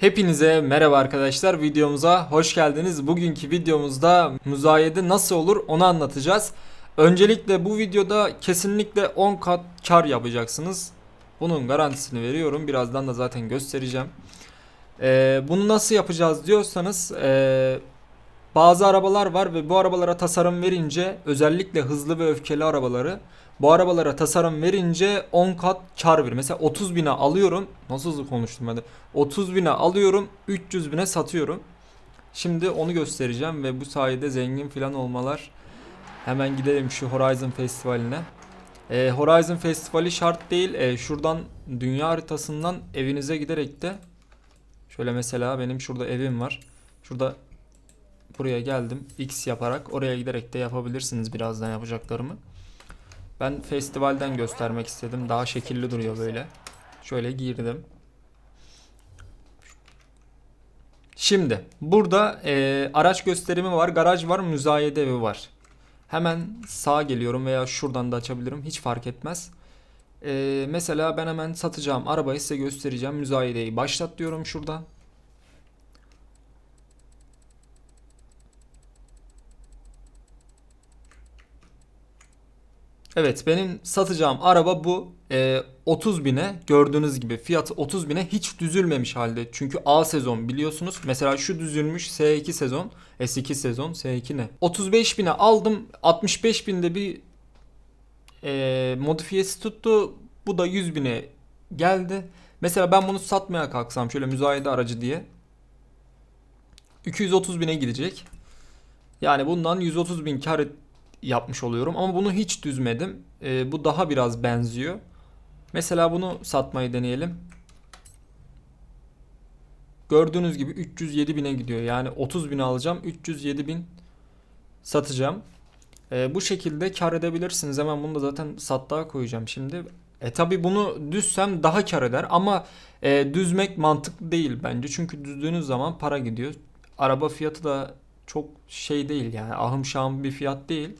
Hepinize merhaba arkadaşlar videomuza hoş geldiniz. Bugünkü videomuzda müzayede nasıl olur onu anlatacağız. Öncelikle bu videoda kesinlikle 10 kat kar yapacaksınız. Bunun garantisini veriyorum. Birazdan da zaten göstereceğim. Ee, bunu nasıl yapacağız diyorsanız ee, bazı arabalar var ve bu arabalara tasarım verince özellikle hızlı ve öfkeli arabaları bu arabalara tasarım verince 10 kat kar verir. Mesela 30 bine alıyorum. Nasıl hızlı konuştum hadi. 30 bine alıyorum 300 bine satıyorum. Şimdi onu göstereceğim ve bu sayede zengin falan olmalar. Hemen gidelim şu Horizon Festivali'ne. Ee, Horizon Festivali şart değil. Ee, şuradan dünya haritasından evinize giderek de şöyle mesela benim şurada evim var. Şurada buraya geldim. X yaparak oraya giderek de yapabilirsiniz birazdan yapacaklarımı. Ben festivalden göstermek istedim. Daha şekilli duruyor böyle. Şöyle girdim. Şimdi burada e, araç gösterimi var, garaj var, müzayede evi var. Hemen sağa geliyorum veya şuradan da açabilirim. Hiç fark etmez. E, mesela ben hemen satacağım arabayı size göstereceğim. Müzayedeyi başlat diyorum şuradan. Evet benim satacağım araba bu. Ee, 30 bine gördüğünüz gibi fiyatı 30 bine hiç düzülmemiş halde. Çünkü A sezon biliyorsunuz. Mesela şu düzülmüş S2 sezon. S2 sezon S2 ne? 35 bine aldım. 65 binde bir e, modifiyesi tuttu. Bu da 100 bine geldi. Mesela ben bunu satmaya kalksam şöyle müzayede aracı diye. 230 bine gidecek. Yani bundan 130 bin kar yapmış oluyorum. Ama bunu hiç düzmedim. Ee, bu daha biraz benziyor. Mesela bunu satmayı deneyelim. Gördüğünüz gibi 307 bine gidiyor. Yani 30 bin alacağım. 307 bin satacağım. Ee, bu şekilde kar edebilirsiniz. Hemen bunu da zaten sattığa koyacağım şimdi. E tabi bunu düzsem daha kar eder ama e, düzmek mantıklı değil bence. Çünkü düzdüğünüz zaman para gidiyor. Araba fiyatı da çok şey değil yani ahım şahım bir fiyat değil.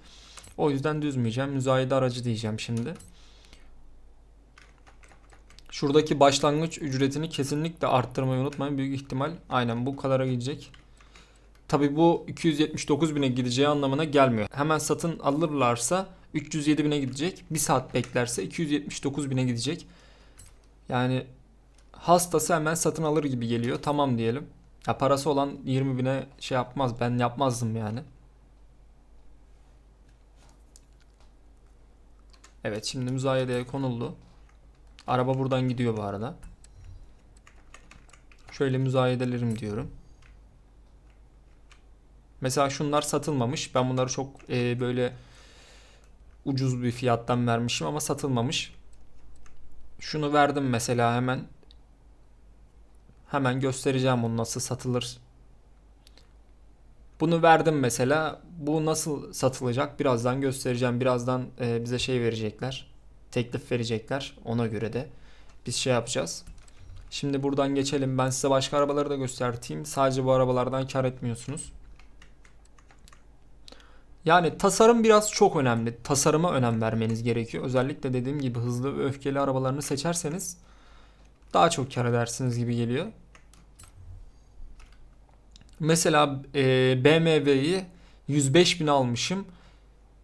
O yüzden düzmeyeceğim. Müzayede aracı diyeceğim şimdi. Şuradaki başlangıç ücretini kesinlikle arttırmayı unutmayın. Büyük ihtimal aynen bu kadara gidecek. Tabi bu 279 bine gideceği anlamına gelmiyor. Hemen satın alırlarsa 307 bine gidecek. Bir saat beklerse 279 bine gidecek. Yani hastası hemen satın alır gibi geliyor. Tamam diyelim. Ya parası olan 20 bine şey yapmaz. Ben yapmazdım yani. Evet şimdi müzayedeye konuldu. Araba buradan gidiyor bu arada. Şöyle müzayedelerim diyorum. Mesela şunlar satılmamış. Ben bunları çok e, böyle ucuz bir fiyattan vermişim ama satılmamış. Şunu verdim mesela hemen. Hemen göstereceğim bunu nasıl satılır. Bunu verdim mesela. Bu nasıl satılacak? Birazdan göstereceğim. Birazdan e, bize şey verecekler. Teklif verecekler. Ona göre de biz şey yapacağız. Şimdi buradan geçelim. Ben size başka arabaları da göstereyim. Sadece bu arabalardan kar etmiyorsunuz. Yani tasarım biraz çok önemli. Tasarıma önem vermeniz gerekiyor. Özellikle dediğim gibi hızlı ve öfkeli arabalarını seçerseniz daha çok kar edersiniz gibi geliyor. Mesela e, BMW'yi 105 bin almışım.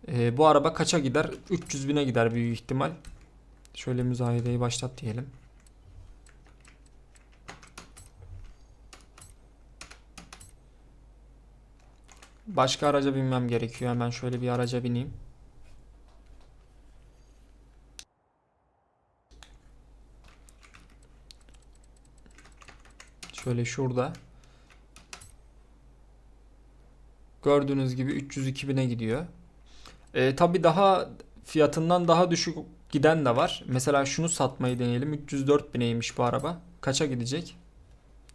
E, bu araba kaça gider? 300 bine gider büyük ihtimal. Şöyle müzayedeyi başlat diyelim. Başka araca binmem gerekiyor. Hemen şöyle bir araca bineyim. Şöyle şurada. Gördüğünüz gibi 302 bine gidiyor. E, tabii daha fiyatından daha düşük giden de var. Mesela şunu satmayı deneyelim. 304 bineymiş bu araba. Kaça gidecek?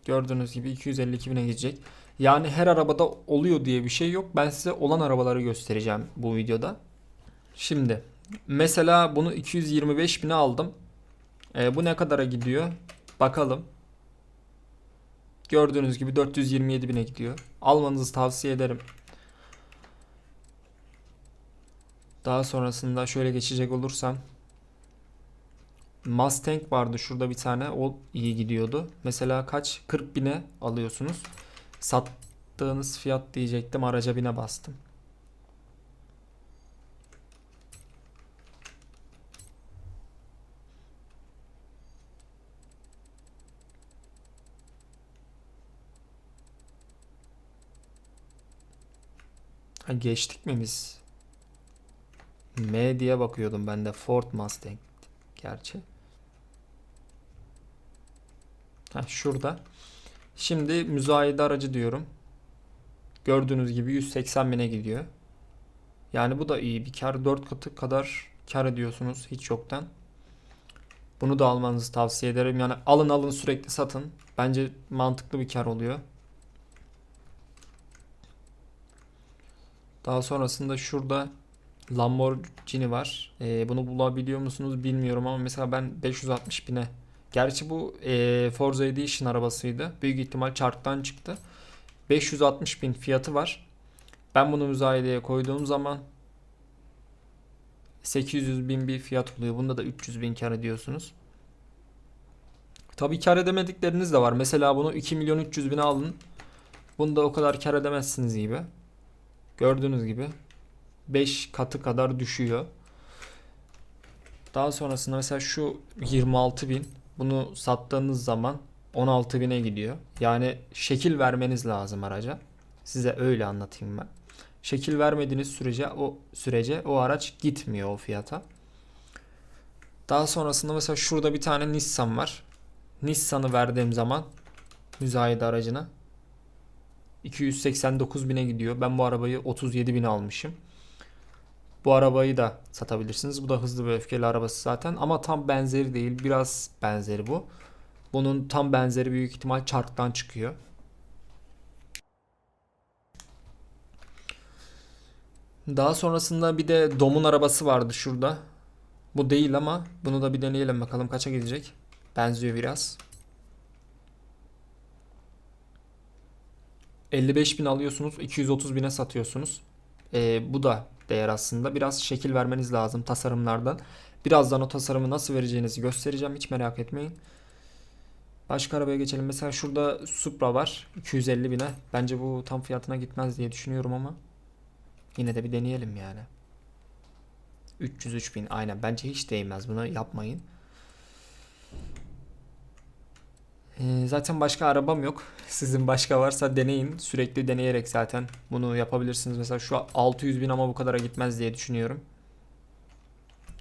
Gördüğünüz gibi 252 bine gidecek. Yani her arabada oluyor diye bir şey yok. Ben size olan arabaları göstereceğim bu videoda. Şimdi mesela bunu 225 bine aldım. E, bu ne kadara gidiyor? Bakalım. Gördüğünüz gibi 427 bine gidiyor. Almanızı tavsiye ederim. Daha sonrasında şöyle geçecek olursam Mustang vardı şurada bir tane. O iyi gidiyordu. Mesela kaç? 40 bine alıyorsunuz. Sattığınız fiyat diyecektim. Araca bine bastım. Ha, geçtik mi biz? M diye bakıyordum ben de Ford Mustang gerçi. Ha, şurada. Şimdi müzayede aracı diyorum. Gördüğünüz gibi 180 bine gidiyor. Yani bu da iyi bir kar. 4 katı kadar kar ediyorsunuz hiç yoktan. Bunu da almanızı tavsiye ederim. Yani alın alın sürekli satın. Bence mantıklı bir kar oluyor. Daha sonrasında şurada Lamborghini var. Ee, bunu bulabiliyor musunuz bilmiyorum ama mesela ben 560 bine. Gerçi bu e, Forza Edition arabasıydı. Büyük ihtimal çarktan çıktı. 560 bin fiyatı var. Ben bunu müzayedeye koyduğum zaman 800 bin bir fiyat oluyor. Bunda da 300 bin kar ediyorsunuz. Tabii kar edemedikleriniz de var. Mesela bunu 2 milyon 300 bine alın. Bunda o kadar kar edemezsiniz gibi. Gördüğünüz gibi 5 katı kadar düşüyor. Daha sonrasında mesela şu 26 bin bunu sattığınız zaman 16 bine gidiyor. Yani şekil vermeniz lazım araca. Size öyle anlatayım ben. Şekil vermediğiniz sürece o sürece o araç gitmiyor o fiyata. Daha sonrasında mesela şurada bir tane Nissan var. Nissan'ı verdiğim zaman müzayede aracına 289 bine gidiyor. Ben bu arabayı 37 bine almışım. Bu arabayı da satabilirsiniz. Bu da hızlı ve öfkeli arabası zaten ama tam benzeri değil. Biraz benzeri bu. Bunun tam benzeri büyük ihtimal çarktan çıkıyor. Daha sonrasında bir de Dom'un arabası vardı şurada. Bu değil ama bunu da bir deneyelim bakalım kaça gidecek. Benziyor biraz. 55 bin alıyorsunuz 230 bine satıyorsunuz. Ee, bu da değer aslında. Biraz şekil vermeniz lazım tasarımlardan. Birazdan o tasarımı nasıl vereceğinizi göstereceğim. Hiç merak etmeyin. Başka arabaya geçelim. Mesela şurada Supra var. 250 bine. Bence bu tam fiyatına gitmez diye düşünüyorum ama. Yine de bir deneyelim yani. 303 bin. Aynen. Bence hiç değmez. Bunu yapmayın. Ee, zaten başka arabam yok. Sizin başka varsa deneyin. Sürekli deneyerek zaten bunu yapabilirsiniz. Mesela şu 600 bin ama bu kadara gitmez diye düşünüyorum.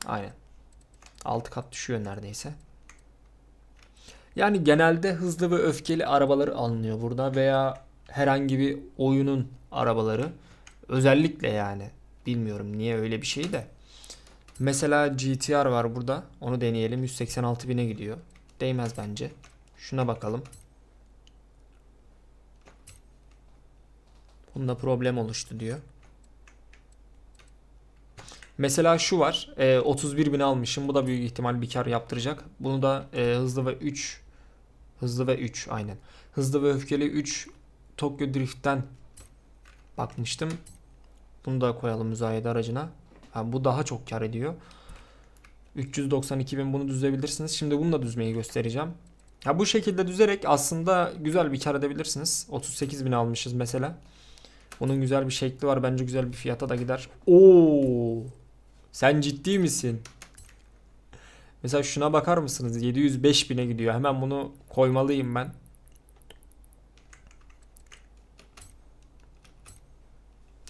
Aynen. 6 kat düşüyor neredeyse. Yani genelde hızlı ve öfkeli arabaları alınıyor burada veya herhangi bir oyunun arabaları. Özellikle yani. Bilmiyorum niye öyle bir şey de. Mesela GTR var burada. Onu deneyelim. 186 bine gidiyor. Değmez bence. Şuna bakalım. Bunda problem oluştu diyor. Mesela şu var. E, 31 bin almışım. Bu da büyük ihtimal bir kar yaptıracak. Bunu da e, hızlı ve 3 hızlı ve 3 aynen. Hızlı ve öfkeli 3 Tokyo Drift'ten bakmıştım. Bunu da koyalım müzayede aracına. Ha, bu daha çok kar ediyor. 392 bin bunu düzebilirsiniz. Şimdi bunu da düzmeyi göstereceğim. Ya bu şekilde düzerek aslında güzel bir kar edebilirsiniz. 38 bin almışız mesela. Bunun güzel bir şekli var. Bence güzel bir fiyata da gider. Oo! Sen ciddi misin? Mesela şuna bakar mısınız? 705 bine gidiyor. Hemen bunu koymalıyım ben.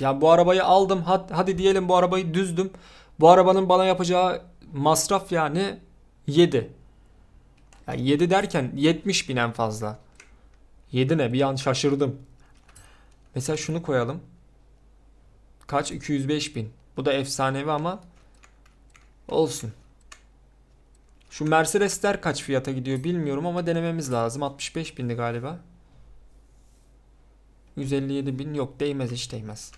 Ya bu arabayı aldım. Hadi, diyelim bu arabayı düzdüm. Bu arabanın bana yapacağı masraf yani 7. Yani 7 derken 70 bin en fazla. 7 ne? Bir an şaşırdım. Mesela şunu koyalım. Kaç? 205 bin. Bu da efsanevi ama olsun. Şu Mercedesler kaç fiyata gidiyor bilmiyorum ama denememiz lazım. 65 bindi galiba. 157 bin yok değmez hiç değmez.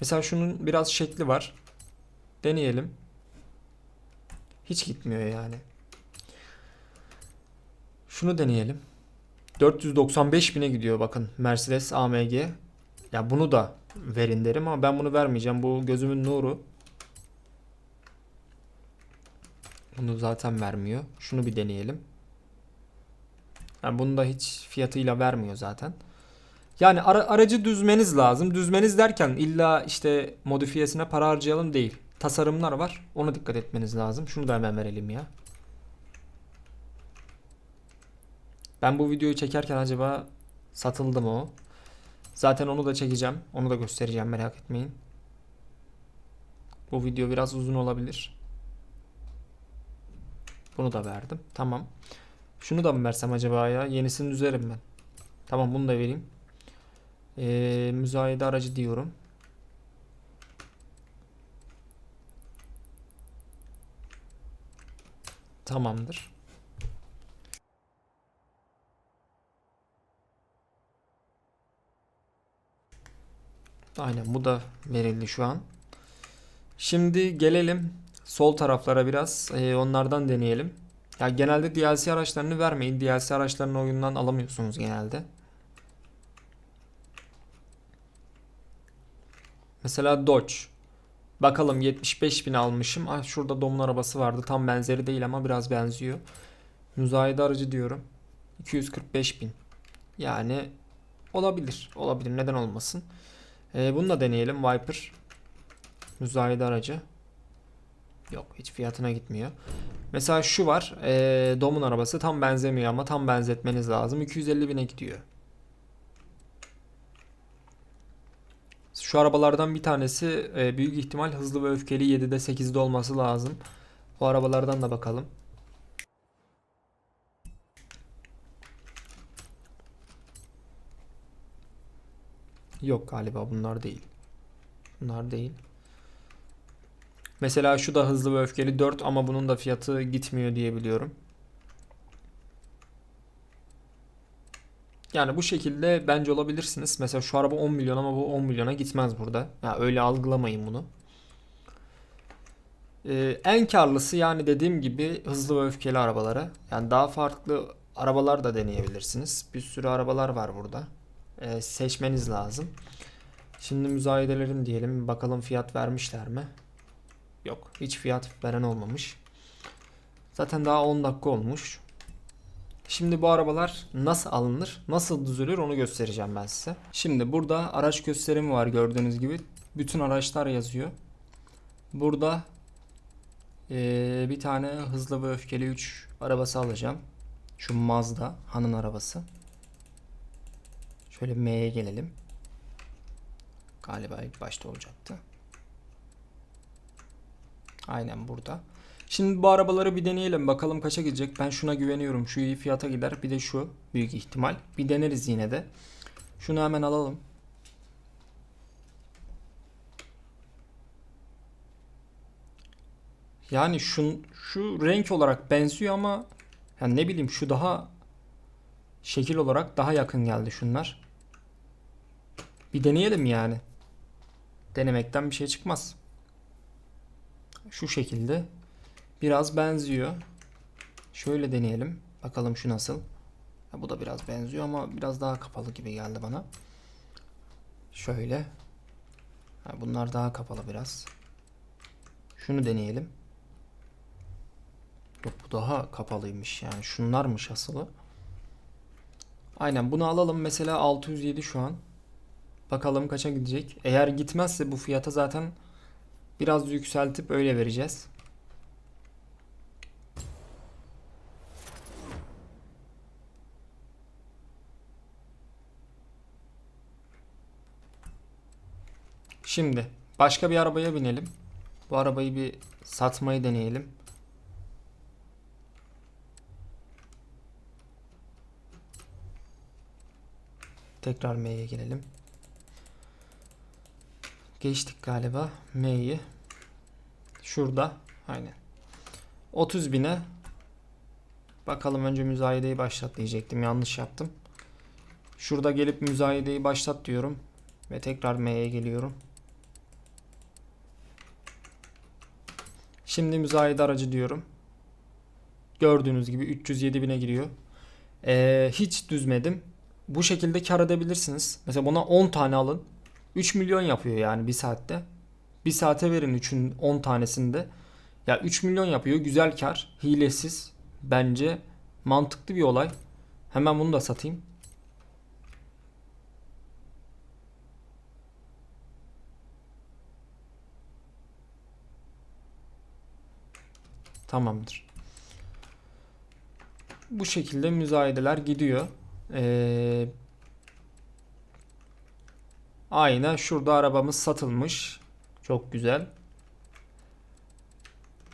Mesela şunun biraz şekli var. Deneyelim. Hiç gitmiyor yani. Şunu deneyelim. 495 bine gidiyor bakın Mercedes AMG. Ya bunu da verin derim ama ben bunu vermeyeceğim. Bu gözümün nuru. Bunu zaten vermiyor. Şunu bir deneyelim. Yani bunu da hiç fiyatıyla vermiyor zaten. Yani ara- aracı düzmeniz lazım. Düzmeniz derken illa işte modifiyesine para harcayalım değil. Tasarımlar var. Ona dikkat etmeniz lazım. Şunu da hemen verelim ya. Ben bu videoyu çekerken acaba satıldı mı o? Zaten onu da çekeceğim. Onu da göstereceğim merak etmeyin. Bu video biraz uzun olabilir. Bunu da verdim. Tamam. Şunu da mı versem acaba ya? Yenisini düzerim ben. Tamam bunu da vereyim. Ee, müzayede aracı diyorum. Tamamdır. Aynen bu da verildi şu an. Şimdi gelelim sol taraflara biraz. Ee, onlardan deneyelim. Ya genelde DLC araçlarını vermeyin. DLC araçlarını oyundan alamıyorsunuz genelde. Mesela Dodge. Bakalım 75 bin almışım. Ah şurada Dom'un arabası vardı. Tam benzeri değil ama biraz benziyor. Müzayede aracı diyorum. 245 bin. Yani olabilir. Olabilir. Neden olmasın? Ee, bunu da deneyelim. Viper. Müzayede aracı. Yok hiç fiyatına gitmiyor. Mesela şu var. Ee, Dom'un arabası tam benzemiyor ama tam benzetmeniz lazım. 250 bine gidiyor. Şu arabalardan bir tanesi e, büyük ihtimal hızlı ve öfkeli 7'de 8'de olması lazım. O arabalardan da bakalım. Yok galiba bunlar değil. Bunlar değil. Mesela şu da hızlı ve öfkeli 4 ama bunun da fiyatı gitmiyor diye biliyorum. Yani bu şekilde bence olabilirsiniz. Mesela şu araba 10 milyon ama bu 10 milyona gitmez burada. Ya öyle algılamayın bunu. Ee, en karlısı yani dediğim gibi hızlı ve öfkeli arabalara. Yani daha farklı arabalar da deneyebilirsiniz. Bir sürü arabalar var burada. Ee, seçmeniz lazım. Şimdi müzayedelerin diyelim. Bakalım fiyat vermişler mi? Yok. Hiç fiyat veren olmamış. Zaten daha 10 dakika olmuş. Şimdi bu arabalar nasıl alınır, nasıl düzülür onu göstereceğim ben size. Şimdi burada araç gösterimi var gördüğünüz gibi. Bütün araçlar yazıyor. Burada eee, bir tane hızlı ve öfkeli 3 arabası alacağım. Şu Mazda, Han'ın arabası. Şöyle M'ye gelelim. Galiba ilk başta olacaktı. Aynen burada. Şimdi bu arabaları bir deneyelim. Bakalım kaça gidecek. Ben şuna güveniyorum. Şu iyi fiyata gider. Bir de şu büyük ihtimal. Bir deneriz yine de. Şunu hemen alalım. Yani şu, şu renk olarak benziyor ama yani ne bileyim şu daha şekil olarak daha yakın geldi şunlar. Bir deneyelim yani. Denemekten bir şey çıkmaz. Şu şekilde biraz benziyor. Şöyle deneyelim. Bakalım şu nasıl. Ha, bu da biraz benziyor ama biraz daha kapalı gibi geldi bana. Şöyle. Ha, bunlar daha kapalı biraz. Şunu deneyelim. Yok bu daha kapalıymış yani. Şunlarmış asılı. Aynen bunu alalım. Mesela 607 şu an. Bakalım kaça gidecek. Eğer gitmezse bu fiyata zaten biraz yükseltip öyle vereceğiz. Şimdi başka bir arabaya binelim. Bu arabayı bir satmayı deneyelim. Tekrar M'ye gelelim. Geçtik galiba M'yi. Şurada. Aynen. 30 bine bakalım önce müzayedeyi başlat diyecektim. Yanlış yaptım. Şurada gelip müzayedeyi başlat diyorum. Ve tekrar M'ye geliyorum. Şimdi müzayede aracı diyorum. Gördüğünüz gibi 307 bine giriyor. Ee, hiç düzmedim. Bu şekilde kar edebilirsiniz. Mesela buna 10 tane alın. 3 milyon yapıyor yani bir saatte. Bir saate verin 3'ün 10 tanesinde. Ya 3 milyon yapıyor. Güzel kar. Hilesiz. Bence mantıklı bir olay. Hemen bunu da satayım. Tamamdır. Bu şekilde müzayedeler gidiyor. Ee, aynen şurada arabamız satılmış. Çok güzel.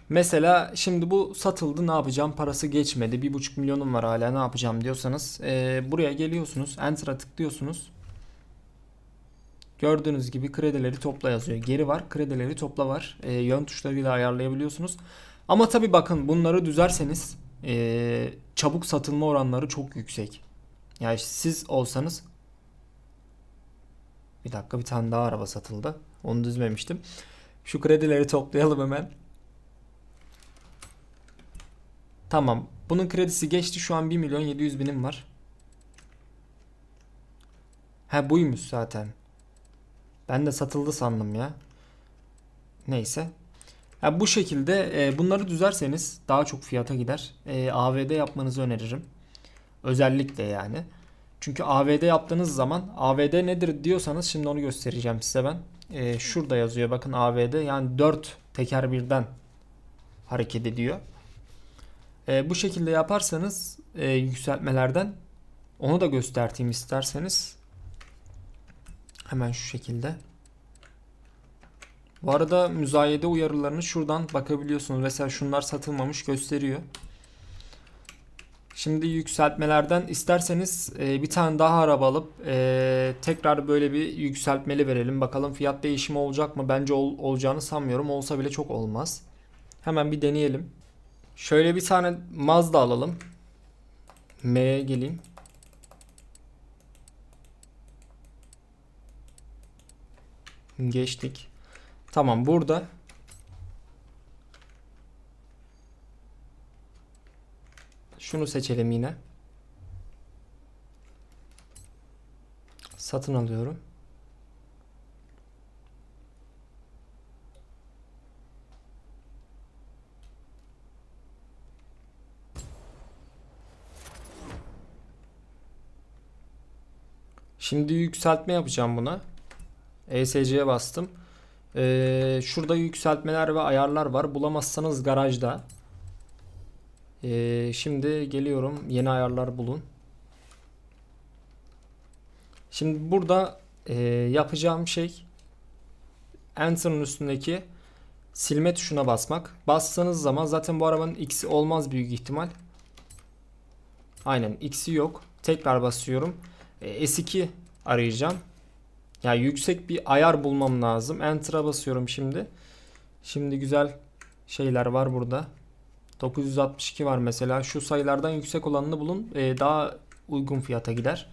Mesela şimdi bu satıldı ne yapacağım parası geçmedi 1.5 milyonum var hala ne yapacağım diyorsanız ee, buraya geliyorsunuz enter'a tıklıyorsunuz. Gördüğünüz gibi kredileri topla yazıyor. Geri var kredileri topla var. Ee, yön tuşlarıyla ayarlayabiliyorsunuz. Ama tabi bakın bunları düzerseniz ee, çabuk satılma oranları çok yüksek. Yani siz olsanız bir dakika bir tane daha araba satıldı. Onu düzmemiştim. Şu kredileri toplayalım hemen. Tamam. Bunun kredisi geçti. Şu an 1 milyon 700 binim var. He buymuş zaten. Ben de satıldı sandım ya. Neyse. Ha, bu şekilde e, bunları düzerseniz daha çok fiyata gider. E, AVD yapmanızı öneririm. Özellikle yani. Çünkü AVD yaptığınız zaman AVD nedir diyorsanız şimdi onu göstereceğim size ben. E, şurada yazıyor bakın AVD yani 4 teker birden hareket ediyor. E, bu şekilde yaparsanız e, yükseltmelerden onu da göstereyim isterseniz. Hemen şu şekilde. Bu arada müzayede uyarılarını şuradan bakabiliyorsunuz. Mesela şunlar satılmamış gösteriyor. Şimdi yükseltmelerden isterseniz e, bir tane daha araba alıp e, tekrar böyle bir yükseltmeli verelim. Bakalım fiyat değişimi olacak mı? Bence ol, olacağını sanmıyorum. Olsa bile çok olmaz. Hemen bir deneyelim. Şöyle bir tane Mazda alalım. M'ye geleyim. Geçtik. Tamam burada şunu seçelim yine. Satın alıyorum. Şimdi yükseltme yapacağım buna. ESC'ye bastım. Ee, şurada yükseltmeler ve ayarlar var. Bulamazsanız garajda. Ee, şimdi geliyorum. Yeni ayarlar bulun. Şimdi burada e, yapacağım şey Enter'ın üstündeki silme tuşuna basmak. Bastığınız zaman zaten bu arabanın X'i olmaz büyük ihtimal. Aynen X'i yok. Tekrar basıyorum. E, S2 arayacağım. Ya yani yüksek bir ayar bulmam lazım. Enter'a basıyorum şimdi. Şimdi güzel şeyler var burada. 962 var mesela. Şu sayılardan yüksek olanını bulun. Ee, daha uygun fiyata gider.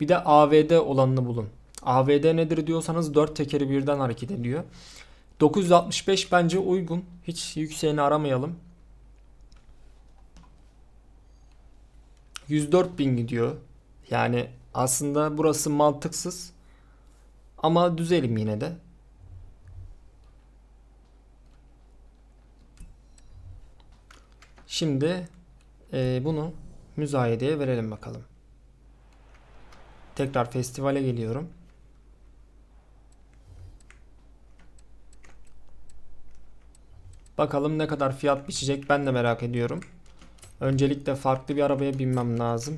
Bir de AVD olanını bulun. AVD nedir diyorsanız 4 tekeri birden hareket ediyor. 965 bence uygun. Hiç yükseğini aramayalım. 104 bin gidiyor. Yani aslında burası mantıksız. Ama düzelim yine de. Şimdi e, bunu müzayedeye verelim bakalım. Tekrar festivale geliyorum. Bakalım ne kadar fiyat biçecek ben de merak ediyorum. Öncelikle farklı bir arabaya binmem lazım.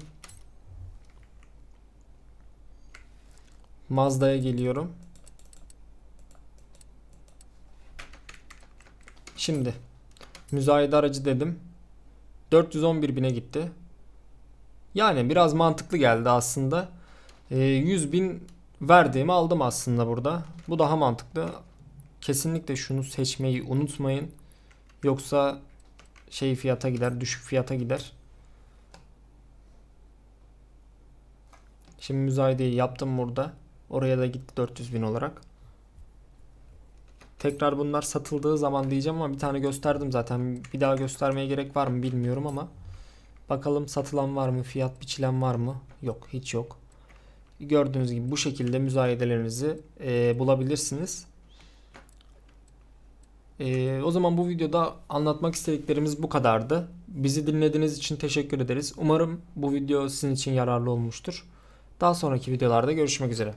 Mazda'ya geliyorum. Şimdi müzayede aracı dedim. 411 bine gitti. Yani biraz mantıklı geldi aslında. E, 100 bin verdiğimi aldım aslında burada. Bu daha mantıklı. Kesinlikle şunu seçmeyi unutmayın. Yoksa şey fiyata gider, düşük fiyata gider. Şimdi müzayedeyi yaptım burada. Oraya da gitti 400 bin olarak. Tekrar bunlar satıldığı zaman diyeceğim ama bir tane gösterdim zaten. Bir daha göstermeye gerek var mı bilmiyorum ama. Bakalım satılan var mı? Fiyat biçilen var mı? Yok hiç yok. Gördüğünüz gibi bu şekilde müzayedelerinizi e, bulabilirsiniz. Ee, o zaman bu videoda anlatmak istediklerimiz bu kadardı. Bizi dinlediğiniz için teşekkür ederiz. Umarım bu video sizin için yararlı olmuştur. Daha sonraki videolarda görüşmek üzere.